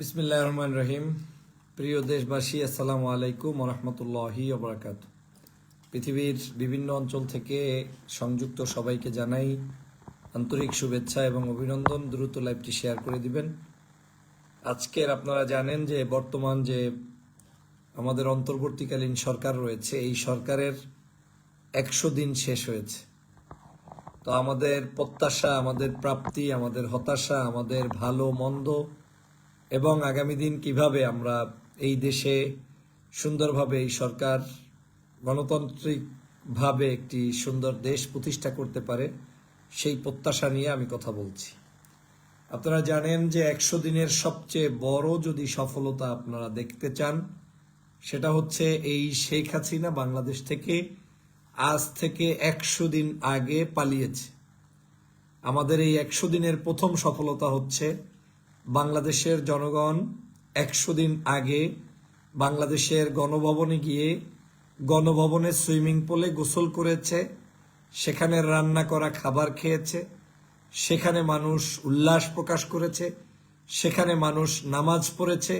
বিসমিল্লাহ রহমান রহিম প্রিয় দেশবাসী, আসসালামু আলাইকুম রহমতুল্লাহি ওবরাকাত পৃথিবীর বিভিন্ন অঞ্চল থেকে সংযুক্ত সবাইকে জানাই আন্তরিক শুভেচ্ছা এবং অভিনন্দন। দ্রুত লাইভটি শেয়ার করে দিবেন। আজকের আপনারা জানেন যে বর্তমান যে আমাদের অন্তর্বর্তীকালীন সরকার রয়েছে, এই সরকারের একশো দিন শেষ হয়েছে। তো আমাদের প্রত্যাশা, আমাদের প্রাপ্তি, আমাদের হতাশা, আমাদের ভালো, মন্দ এবং আগামী দিন কীভাবে আমরা এই দেশে সুন্দরভাবে এই সরকার গণতান্ত্রিকভাবে একটি সুন্দর দেশ প্রতিষ্ঠা করতে পারে, সেই প্রত্যাশা নিয়ে আমি কথা বলছি। আপনারা জানেন যে একশো দিনের সবচেয়ে বড় যদি সফলতা আপনারা দেখতে চান, সেটা হচ্ছে এই শেখ হাসিনা বাংলাদেশ থেকে আজ থেকে একশো দিন আগে পালিয়েছে। আমাদের এই একশো দিনের প্রথম সফলতা হচ্ছে বাংলাদেশের জনগণ একশো দিন আগে বাংলাদেশের গণভবনে গিয়ে গণভবনের সুইমিং পুলে গোসল করেছে, সেখানে রান্না করা খাবার খেয়েছে, সেখানে মানুষ উল্লাস প্রকাশ করেছে, সেখানে মানুষ নামাজ পড়েছে।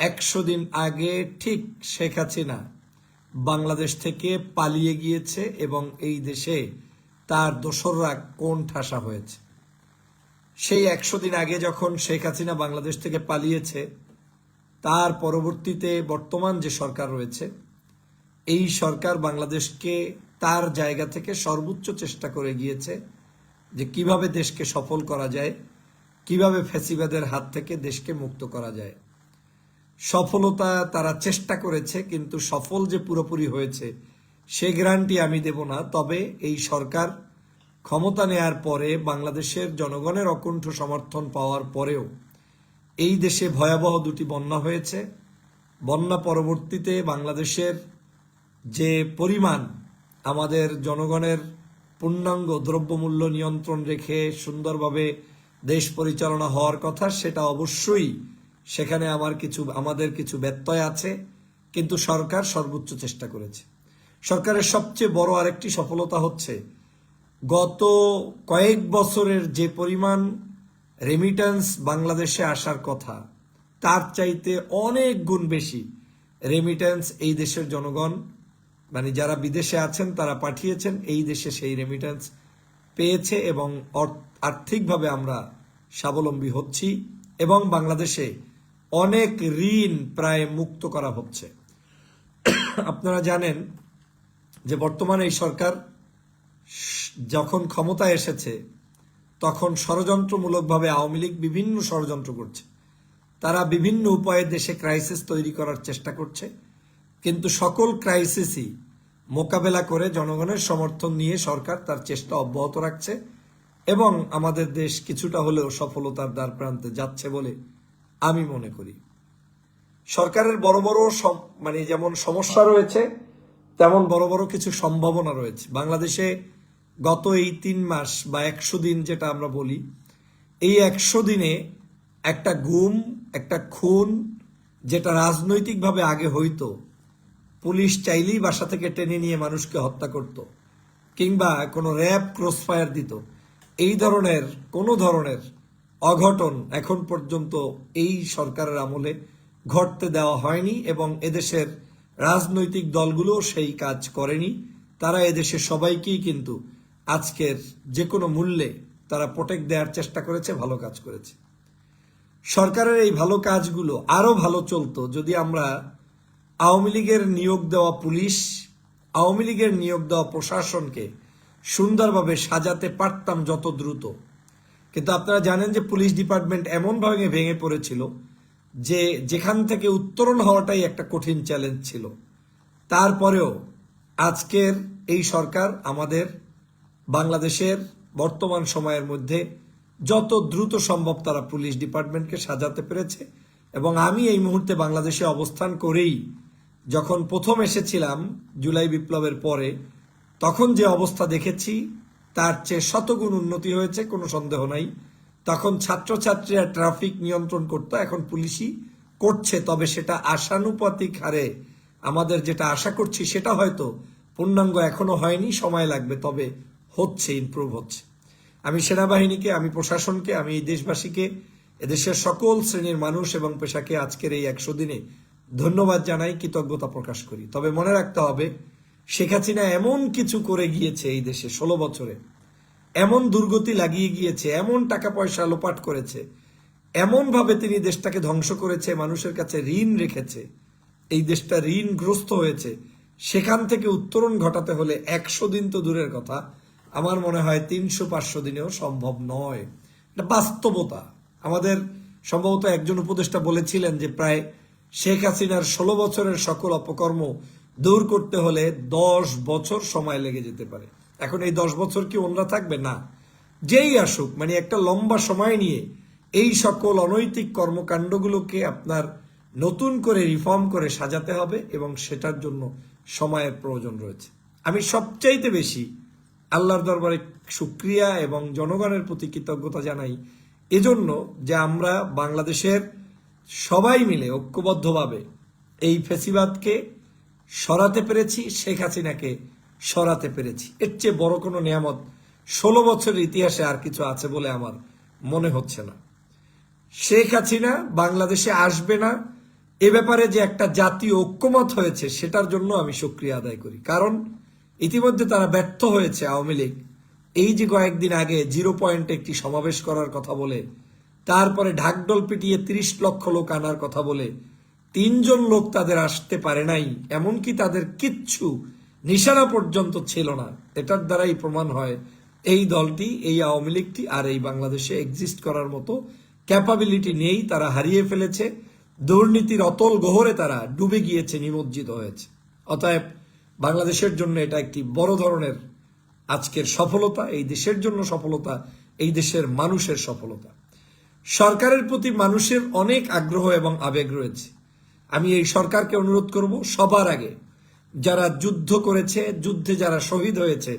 একশো দিন আগে ঠিক শেখ হাসিনা বাংলাদেশ থেকে পালিয়ে গিয়েছে এবং এই দেশে তার দোসররা কোন ঠাসা হয়েছে। সেই একশো দিন আগে যখন শেখ হাসিনা বাংলাদেশ থেকে পালিয়েছে, তার পরবর্তীতে বর্তমান যে সরকার রয়েছে, এই সরকার বাংলাদেশকে তার জায়গা থেকে সর্বোচ্চ চেষ্টা করে গিয়েছে যে কীভাবে দেশকে সফল করা যায়, কীভাবে ফ্যাসিবাদের হাত থেকে দেশকে মুক্ত করা যায়। সফলতা তারা চেষ্টা করেছে, কিন্তু সফল যে পুরোপুরি হয়েছে, সে গ্যারান্টি আমি দেব না। তবে এই সরকার ক্ষমতা নেয়ার পরে বাংলাদেশের জনগণের অকুণ্ঠ সমর্থন পাওয়ার পরেও এই দেশে ভয়াবহ দুটি বন্যা হয়েছে। বন্যা পরবর্তীতে বাংলাদেশের যে পরিমাণ আমাদের জনগণের পূর্ণাঙ্গ দ্রব্যমূল্য নিয়ন্ত্রণ রেখে সুন্দরভাবে দেশ পরিচালনা হওয়ার কথা, সেটা অবশ্যই সেখানে আমার কিছু, আমাদের কিছু ব্যত্যয় আছে, কিন্তু সরকার সর্বোচ্চ চেষ্টা করেছে। সরকারের সবচেয়ে বড় আরেকটি সফলতা হচ্ছে গত কয়েক বছরের যে পরিমাণ রেমিটেন্স বাংলাদেশে আসার কথা, তার চাইতে অনেক গুণ বেশি রেমিটেন্স এই দেশের জনগণ মানে যারা বিদেশে আছেন তারা পাঠিয়েছেন, এই দেশে সেই রেমিটেন্স পেয়েছে এবং আর্থিকভাবে আমরা স্বাবলম্বী হচ্ছি এবং বাংলাদেশে অনেক ঋণ প্রায় মুক্ত করা হচ্ছে। আপনারা জানেন যে বর্তমানে এই সরকার যখন ক্ষমতা এসেছে, তখন ষড়যন্ত্রমূলকভাবে আওয়ামী লীগ বিভিন্ন ষড়যন্ত্র করছে। তারা বিভিন্ন উপায়ে দেশে ক্রাইসিস তৈরি করার চেষ্টা করছে। কিন্তু সকল ক্রাইসিসই মোকাবেলা করে জনগণের সমর্থন নিয়ে সরকার তার চেষ্টা অব্যাহত রাখছে এবং আমাদের দেশ কিছুটা হলেও সফলতার দ্বার প্রান্তে যাচ্ছে বলে আমি মনে করি। সরকারের বড় বড় মানে যেমন সমস্যা রয়েছে, তেমন বড় বড় কিছু সম্ভাবনা রয়েছে। বাংলাদেশে গত এই তিন মাস বা একশো দিন যেটা আমরা বলি, এই একশো দিনে একটা গুম, একটা খুন যেটা রাজনৈতিকভাবে আগে হইতো, পুলিশ চাইলেই বাসা থেকে টেনে নিয়ে মানুষকে হত্যা করত কিংবা কোনো র্যাব ক্রসফায়ার দিত। এই ধরনের, কোনো ধরনের অঘটন এখন পর্যন্ত এই সরকারের আমলে ঘটতে দেওয়া হয়নি এবং এদেশের রাজনৈতিক দলগুলো সেই কাজ করেনি। তারা এদেশের সবাইকেই কিন্তু আজকের যে কোনো মূল্যে তারা প্রোটেক্ট দেওয়ার চেষ্টা করেছে, ভালো কাজ করেছে। সরকারের এই ভালো কাজগুলো আরও ভালো চলতো যদি আমরা আওয়ামী লীগের নিয়োগ দেওয়া পুলিশ, আওয়ামী লীগের নিয়োগ দেওয়া প্রশাসনকে সুন্দরভাবে সাজাতে পারতাম যত দ্রুত। কিন্তু আপনারা জানেন যে পুলিশ ডিপার্টমেন্ট এমনভাবে ভেঙে পড়েছিল যে যেখান থেকে উত্তরণ হওয়াটাই একটা কঠিন চ্যালেঞ্জ ছিল। তারপরেও আজকের এই সরকার আমাদের বাংলাদেশের বর্তমান সময়ের মধ্যে যত দ্রুত সম্ভব তারা পুলিশ ডিপার্টমেন্টকে সাজাতে পেরেছে এবং আমি এই মুহূর্তে বাংলাদেশে অবস্থান করেই যখন প্রথম এসেছিলাম জুলাই বিপ্লবের পরে, তখন যে অবস্থা দেখেছি, তার চেয়ে শতগুণ উন্নতি হয়েছে, কোনো সন্দেহ নাই। তখন ছাত্রছাত্রীরা ট্রাফিক নিয়ন্ত্রণ করতো, এখন পুলিশই করছে, তবে সেটা আশানুপাতিক হারে আমাদের যেটা আশা করছি, সেটা হয়তো পূর্ণাঙ্গ এখনও হয়নি, সময় লাগবে, তবে হচ্ছে ইমপ্রুভ হচ্ছে। আমি সেনাবাহিনীকে, আমি প্রশাসনকে, আমি এই দেশবাসীকে, এদেশের সকল শ্রেণির মানুষ এবং পেশাকে আজকের এই একশো দিনে ধন্যবাদ জানাই, কৃতজ্ঞতা প্রকাশ করি। তবে মনে রাখতে হবে, শেখ হাসিনা এমন কিছু করে গিয়েছে এই দেশে ষোলো বছরে। এমন দুর্গতি লাগিয়ে গিয়েছে, এমন টাকা পয়সা লোপাট করেছে এমন ভাবে তিনি দেশটাকে ধ্বংস করেছে, মানুষের কাছে ঋণ রেখেছে, এই দেশটা ঋণগ্রস্ত হয়েছে। সেখান থেকে উত্তরণ ঘটাতে হলে একশো দিন তো দূরের কথা। আমার মনে হয় তিনশো পাঁচশো দিনেও সম্ভব নয়। এটা বাস্তবতা। আমাদের সম্ভবত একজন উপদেষ্টা বলেছিলেন যে প্রায় শেখ হাসিনার ষোলো বছরের সকল অপকর্ম দূর করতে হলে দশ বছর সময় লেগে যেতে পারে। এখন এই দশ বছর কি অন্যরা থাকবে? না। যেই আসুক মানে একটা লম্বা সময় নিয়ে এই সকল অনৈতিক কর্মকাণ্ডগুলোকে আপনার নতুন করে রিফর্ম করে সাজাতে হবে এবং সেটার জন্য সময়ের প্রয়োজন রয়েছে। আমি সবচাইতে বেশি আল্লাহর দরবারে সুক্রিয়া এবং জনগণের প্রতি কৃতজ্ঞতা জানাই। এজন্য যে আমরা বাংলাদেশের সবাই মিলে ঐক্যবদ্ধভাবে এই ফেসিবাদকে সরাতে পেরেছি, শেখ হাসিনাকে সরাতে পেরেছি। এর চেয়ে বড় কোনো নিয়ামত ষোলো বছরের ইতিহাসে আর কিছু আছে বলে আমার মনে হচ্ছে না। শেখ হাসিনা বাংলাদেশে আসবে না, এ ব্যাপারে যে একটা জাতীয় ঐক্যমত হয়েছে, সেটার জন্য আমি সক্রিয় আদায় করি। কারণ ইতিমধ্যে তারা ব্যর্থ হয়েছে আওয়ামী লীগ। এই যে কয়েকদিন আগে জিরো পয়েন্টে একটি সমাবেশ করার কথা বলে, তারপরে ঢাকডোল পিটিয়ে তিরিশ লক্ষ লোক আনার কথা বলে, তিনজন লোক তাদের আসতে পারে নাই, এমনকি তাদের কিচ্ছু নিশানা পর্যন্ত ছিল না। এটার দ্বারাই প্রমাণ হয়, এই দলটি, এই আওয়ামী লীগটি আর এই বাংলাদেশে এক্সিস্ট করার মতো ক্যাপাবিলিটি নেই, তারা হারিয়ে ফেলেছে, দুর্নীতির অতল গহরে তারা ডুবে গিয়েছে, নিমজ্জিত হয়েছে। অতএব বাংলাদেশের জন্য এটা একটি বড় ধরনের আজকের সফলতা, এই দেশের জন্য সফলতা, এই দেশের মানুষের সফলতা। সরকারের প্রতি মানুষের অনেক আগ্রহ এবং আবেগ রয়েছে। আমি এই সরকারকে অনুরোধ করব, সবার আগে যারা যুদ্ধ করেছে, যুদ্ধে যারা শহীদ হয়েছে,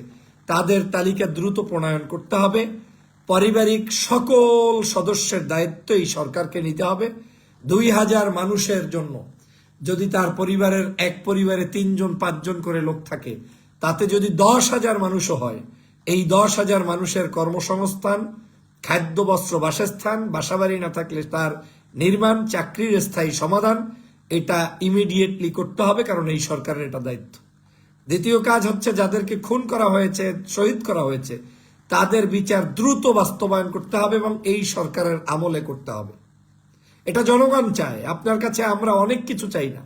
তাদের তালিকা দ্রুত প্রণয়ন করতে হবে। পারিবারিক সকল সদস্যের দায়িত্ব এই সরকারকে নিতে হবে। দুই হাজার মানুষের জন্য যদি তার পরিবারের এক পরিবারে তিনজন, পাঁচজন করে লোক থাকে, তাতে যদি দশ হাজার মানুষও হয়, এই দশ হাজার মানুষের কর্মসংস্থান, খাদ্য, বস্ত্র, বাসস্থান, বাসাবাড়ি না থাকলে তার নির্মাণ, চাকরির স্থায়ী সমাধান, এটা ইমিডিয়েটলি করতে হবে, কারণ এই সরকারের এটা দায়িত্ব। দ্বিতীয় কাজ হচ্ছে যাদেরকে খুন করা হয়েছে, শহীদ করা হয়েছে, তাদের বিচার দ্রুত বাস্তবায়ন করতে হবে এবং এই সরকারের আমলে করতে হবে। এটা জনগণ চায়, আপনার কাছে আমরা অনেক কিছু চাই না।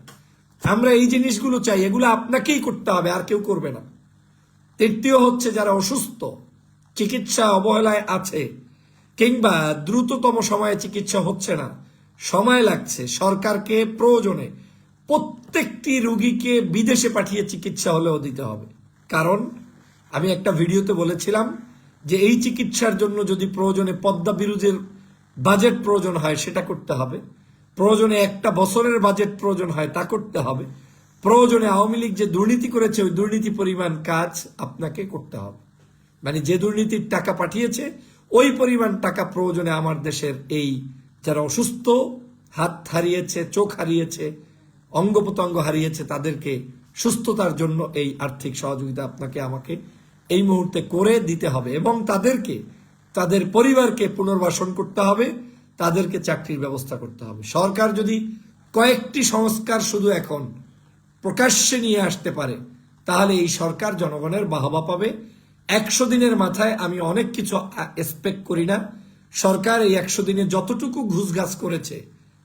আমরা এই জিনিসগুলো চাই, এগুলো আপনাকেই করতে হবে, আর কেউ করবে না। তৃতীয় হচ্ছে যারা অসুস্থ, চিকিৎসা অবহেলায় আছে, কিংবা দ্রুততম সময়ে চিকিৎসা হচ্ছে না, সময় লাগছে, সরকারকে প্রয়োজনে প্রত্যেকটি রুগীকে বিদেশে পাঠিয়ে চিকিৎসা হলেও দিতে হবে। কারণ, আমি একটা ভিডিওতে বলেছিলাম যে এই চিকিৎসার জন্য যদি প্রয়োজনে পদ্মা বিরুজের বাজেট প্রয়োজন হয়, সেটা করতে হবে। প্রয়োজনে একটা বছরের বাজেট প্রয়োজন হয়, তা করতে হবে। প্রয়োজনে আওয়ামী লীগ যে দুর্নীতি করেছে, ওই দুর্নীতি পরিমাণ কাজ আপনাকে করতে হবে। মানে যে দুর্নীতির টাকা পাঠিয়েছে, ওই পরিমাণ টাকা প্রয়োজনে আমার দেশের এই যারা অসুস্থ, হাত হারিয়েছে, চোখ হারিয়েছে অঙ্গ প্রত্যঙ্গ হারিয়েছে, তাদেরকে সুস্থতার জন্য এই আর্থিক সহযোগিতা আপনাকে আমাকে এই মুহূর্তে করে দিতে হবে এবং তাদেরকে তাদের পরিবারকে পুনর্বাসন করতে হবে, তাদেরকে চাকরির ব্যবস্থা করতে হবে। সরকার যদি কয়েকটি সংস্কার শুধু এখন প্রকাশ্যে নিয়ে আসতে পারে, তাহলে এই সরকার জনগণের বাহবা পাবে। একশো দিনের মাথায় আমি অনেক কিছু এক্সপেক্ট করি না। সরকার এই একশো দিনে যতটুকু ঘুষঘাস করেছে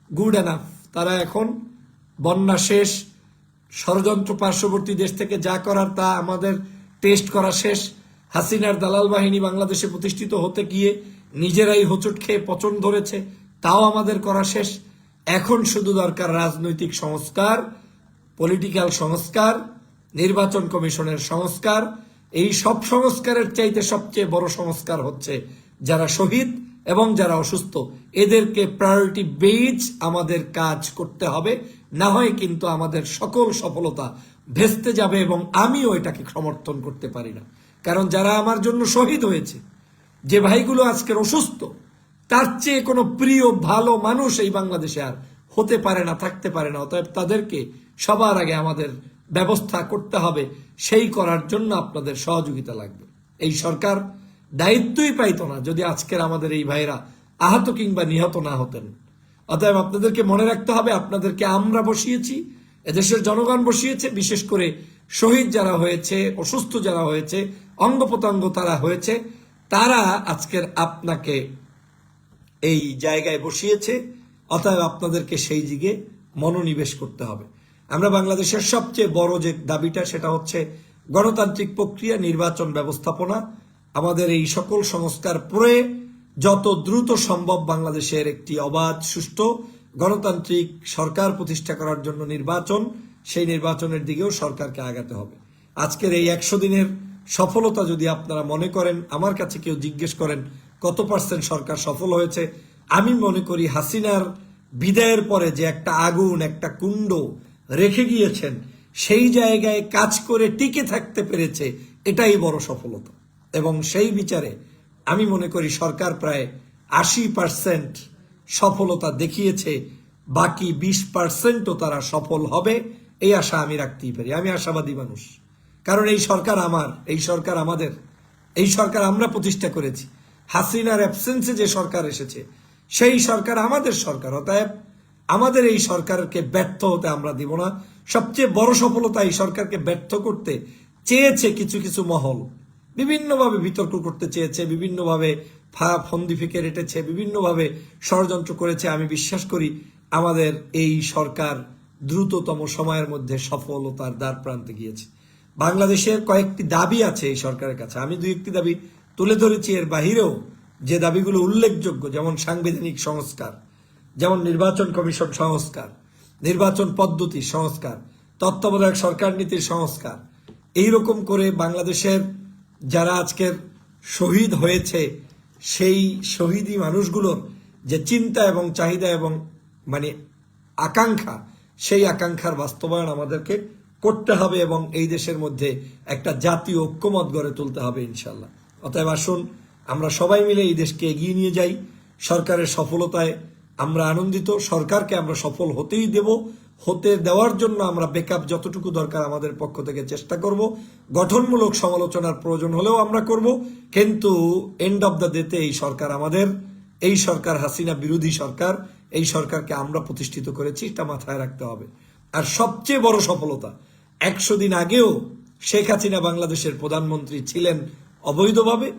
গুড এনাফ তারা এখন বন্যা শেষ, ষড়যন্ত্র পার্শ্ববর্তী দেশ থেকে যা করার তা আমাদের টেস্ট করা শেষ। হাসিনার দালাল বাহিনী বাংলাদেশে প্রতিষ্ঠিত হতে গিয়ে নিজেরাই হোঁচট খেয়ে পচন ধরেছে, তাও আমাদের করা শেষ। এখন শুধু দরকার রাজনৈতিক সংস্কার পলিটিক্যাল সংস্কার, নির্বাচন কমিশনের সংস্কার। এই সব সংস্কারের চাইতে সবচেয়ে বড় সংস্কার হচ্ছে যারা শহীদ এবং যারা অসুস্থ। এদেরকে প্রায়োরিটি বেজ আমাদের কাজ করতে হবে, না হয় কিন্তু আমাদের সকল সফলতা ভেস্তে যাবে এবং আমিও এটাকে সমর্থন করতে পারি না। কারণ যারা আমার জন্য শহীদ হয়েছে, যে ভাইগুলো আজকের অসুস্থ, তার চেয়ে কোনো প্রিয়, ভালো মানুষ এই বাংলাদেশে আর হতে পারে না, থাকতে পারে না। অতএব তাদেরকে সবার আগে আমাদের ব্যবস্থা করতে হবে। সেই করার জন্য আপনাদের সহযোগিতা লাগবে। এই সরকার দায়িত্বই পাইতো না যদি আজকের আমাদের এই ভাইরা আহত কিংবা নিহত না হতেন। অতএব আপনাদেরকে মনে রাখতে হবে, আপনাদেরকে আমরা বসিয়েছি, এদেশের জনগণ বসিয়েছে, বিশেষ করে শহীদ যারা হয়েছে, অসুস্থ যারা হয়েছে অঙ্গ প্রত্যঙ্গ তারা হয়েছে, তারা আজকের আপনাকে এই জায়গায় বসিয়েছে, অতএব আপনাদেরকে সেই দিকে মনোনিবেশ করতে হবে। আমরা বাংলাদেশের সবচেয়ে বড় যে দাবিটা, সেটা হচ্ছে গণতান্ত্রিক প্রক্রিয়া, নির্বাচন ব্যবস্থাপনা। আমাদের এই সকল সংস্কার পরে যত দ্রুত সম্ভব বাংলাদেশের একটি অবাধ, সুষ্ঠু, গণতান্ত্রিক সরকার প্রতিষ্ঠা করার জন্য নির্বাচন, সেই নির্বাচনের দিকেও সরকারকে আগাতে হবে। আজকের এই একশো দিনের সফলতা যদি আপনারা মনে করেন, আমার কাছে কেউ জিজ্ঞেস করেন, কত পার্সেন্ট সরকার সফল হয়েছে? আমি মনে করি হাসিনার বিদায়ের পরে যে একটা আগুন, একটা কুণ্ড রেখে গিয়েছেন, সেই জায়গায় কাজ করে টিকে থাকতে পেরেছে, এটাই বড় সফলতা। এবং সেই বিচারে আমি মনে করি সরকার প্রায় আশি পার্সেন্ট সফলতা দেখিয়েছে, বাকি বিশ পার্সেন্টও তারা সফল হবে, এই আশা আমি রাখতেই পারি। আমি আশাবাদী মানুষ। কারণ এই সরকার আমার, এই সরকার আমাদের, এই সরকার আমরা প্রতিষ্ঠা করেছি। হাসিনার অ্যাবসেন্সে যে সরকার এসেছে, সেই সরকার আমাদের সরকার। অতএব আমাদের এই সরকারকে ব্যর্থ হতে আমরা দিব না। সবচেয়ে বড় সফলতা এই সরকারকে ব্যর্থ করতে চেয়েছে কিছু কিছু মহল। বিভিন্নভাবে বিতর্ক করতে চেয়েছে, বিভিন্নভাবে ফা- ফন্দি ফিকে রেটেছে, বিভিন্নভাবে ষড়যন্ত্র করেছে। আমি বিশ্বাস করি আমাদের এই সরকার দ্রুততম সময়ের মধ্যে সফলতার দ্বার প্রান্তে গিয়েছে। বাংলাদেশের কয়েকটি দাবি আছে এই সরকারের কাছে। আমি দুই একটি দাবি তুলে ধরেছি। এর বাহিরেও যে দাবিগুলো উল্লেখযোগ্য, যেমন সাংবিধানিক সংস্কার, যেমন নির্বাচন কমিশন সংস্কার, নির্বাচন পদ্ধতি সংস্কার, তত্ত্বাবধায়ক সরকার নীতির সংস্কার, এই রকম করে বাংলাদেশের যারা আজকের শহীদ হয়েছে, সেই শহীদী মানুষগুলোর যে চিন্তা এবং চাহিদা এবং মানে আকাঙ্ক্ষা, সেই আকাঙ্ক্ষার বাস্তবায়ন আমাদেরকে করতে হবে এবং এই দেশের মধ্যে একটা জাতীয় ঐক্যমত গড়ে তুলতে হবে ইনশাল্লাহ অতএব আসুন, আমরা সবাই মিলে এই দেশকে এগিয়ে নিয়ে যাই। সরকারের সফলতায় আমরা আনন্দিত, সরকারকে আমরা সফল হতেই দেব। হতে দেওয়ার জন্য আমরা বেকআপ যতটুকু দরকার আমাদের পক্ষ থেকে চেষ্টা করব। গঠনমূলক সমালোচনার প্রয়োজন হলেও আমরা করব। কিন্তু এন্ড অব দ্য ডেতে এই সরকার আমাদের, এই সরকার হাসিনা বিরোধী সরকার, এই সরকারকে আমরা প্রতিষ্ঠিত করেছি, এটা মাথায় রাখতে হবে। আর সবচেয়ে বড় সফলতা একশো দিন আগেও শেখ হাসিনা বাংলাদেশের প্রধানমন্ত্রী ছিলেন অবৈধভাবে।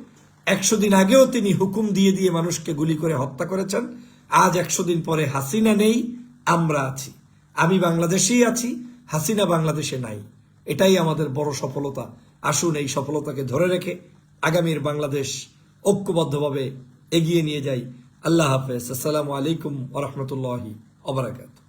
একশো দিন আগেও তিনি হুকুম দিয়ে দিয়ে মানুষকে গুলি করে হত্যা করেছেন। আজ একশো দিন পরে হাসিনা নেই, আমরা আছি। আমি বাংলাদেশেই আছি, হাসিনা বাংলাদেশে নাই। এটাই আমাদের বড় সফলতা। আসুন এই সফলতাকে ধরে রেখে আগামীর বাংলাদেশ ঐক্যবদ্ধভাবে এগিয়ে নিয়ে যাই। আল্লাহ হাফেজ। আসসালামু আলাইকুম ওরহমতুল্লাহি অবরাকাত